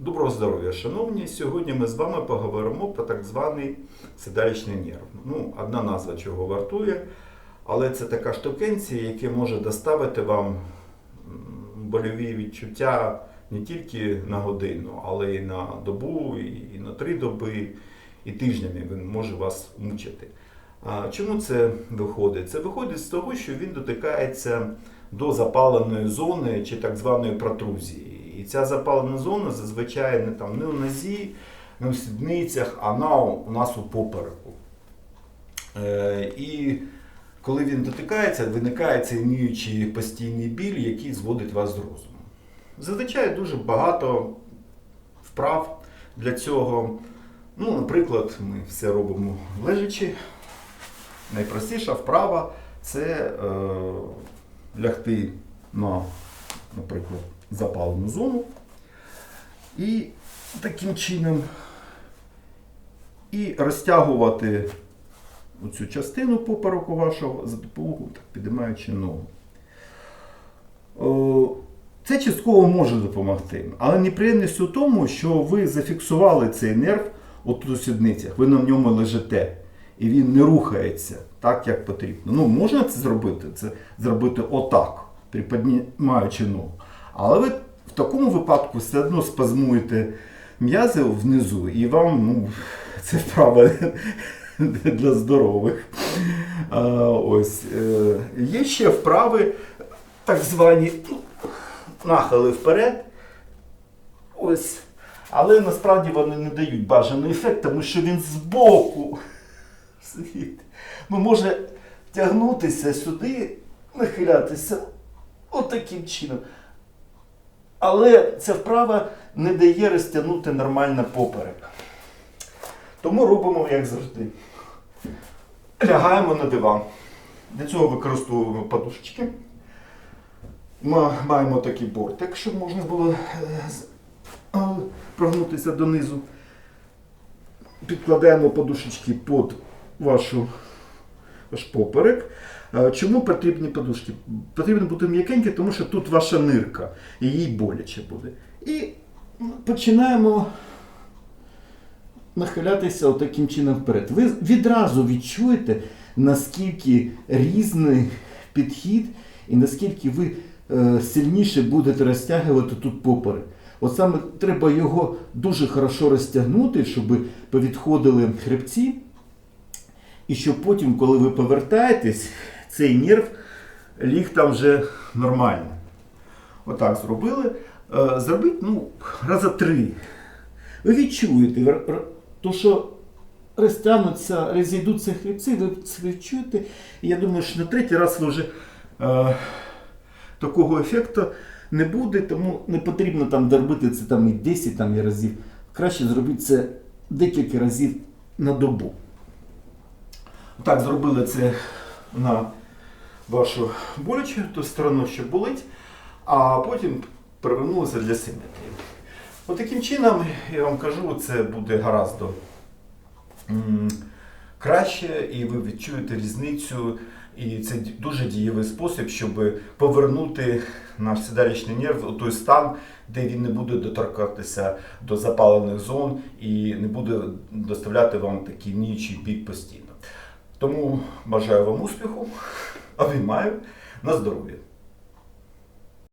Доброго здоров'я, шановні. Сьогодні ми з вами поговоримо про так званий седалищний нерв. Ну, одна назва чого вартує, але це така штукенція, яка може доставити вам больові відчуття не тільки на годину, але й на добу, і на три доби, і тижнями він може вас мучити. Чому це виходить? Це виходить з того, що він дотикається до запаленої зони чи так званої протрузії. І ця запалена зона зазвичай не там не у нозі, не у сідницях, а на у нас у попереку. Е, і коли він дотикається, виникає цей ніючий постійний біль, який зводить вас з розуму. Зазвичай дуже багато вправ для цього. Ну, наприклад, ми все робимо лежачи. Найпростіша вправа це е, лягти на, наприклад, запалену зону. І таким чином і розтягувати оцю частину попереку вашого за допомогою, так, підіймаючи ногу. Це частково може допомогти, але неприємність у тому, що ви зафіксували цей нерв отут у сідницях, ви на ньому лежите, і він не рухається так, як потрібно. Ну, можна це зробити, це зробити отак, приподнімаючи ногу. Але ви в такому випадку все одно спазмуєте м'язи внизу, і вам ну, це вправа для здорових. А, ось, е, є ще вправи, так звані ну, нахили вперед. Ось. Але насправді вони не дають бажаний ефект, тому що він збоку. Ну, може тягнутися сюди, нахилятися отаким чином. Але ця вправа не дає розтягнути нормально поперек. Тому робимо, як завжди. Лягаємо на диван. Для цього використовуємо подушечки. Ми маємо такий бортик, щоб можна було е, прогнутися донизу. Підкладаємо подушечки під вашу, ваш поперек. Е, Чому потрібні подушки? Потрібно бути м'якенькі, тому що тут ваша нирка, і їй боляче буде. І починаємо нахилятися таким чином вперед. Ви відразу відчуєте, наскільки різний підхід і наскільки ви е, сильніше будете розтягувати тут поперек. От саме треба його дуже хорошо розтягнути, щоб повідходили хребці. І щоб потім, коли ви повертаєтесь, цей нерв ліг там вже нормально. Отак зробили. Е, Зробіть ну, раза три. Ви відчуєте, то, що розтягнуться, розійдуться хребці, ви це відчуєте. І я думаю, що на третій раз ви вже е, такого ефекту не буде, тому не потрібно там робити це там і 10 там, і разів. Краще зробити це декілька разів на добу. Так, зробили це на вашу болячу ту сторону, що болить, а потім привернулися для симетрії. От таким чином, я вам кажу, це буде гаразд краще, і ви відчуєте різницю. І це дуже дієвий спосіб, щоб повернути наш седалищний нерв у той стан, де він не буде доторкатися до запалених зон і не буде доставляти вам такий ніючий біль постійно. Тому бажаю вам успіху, обіймаю на здоров'я.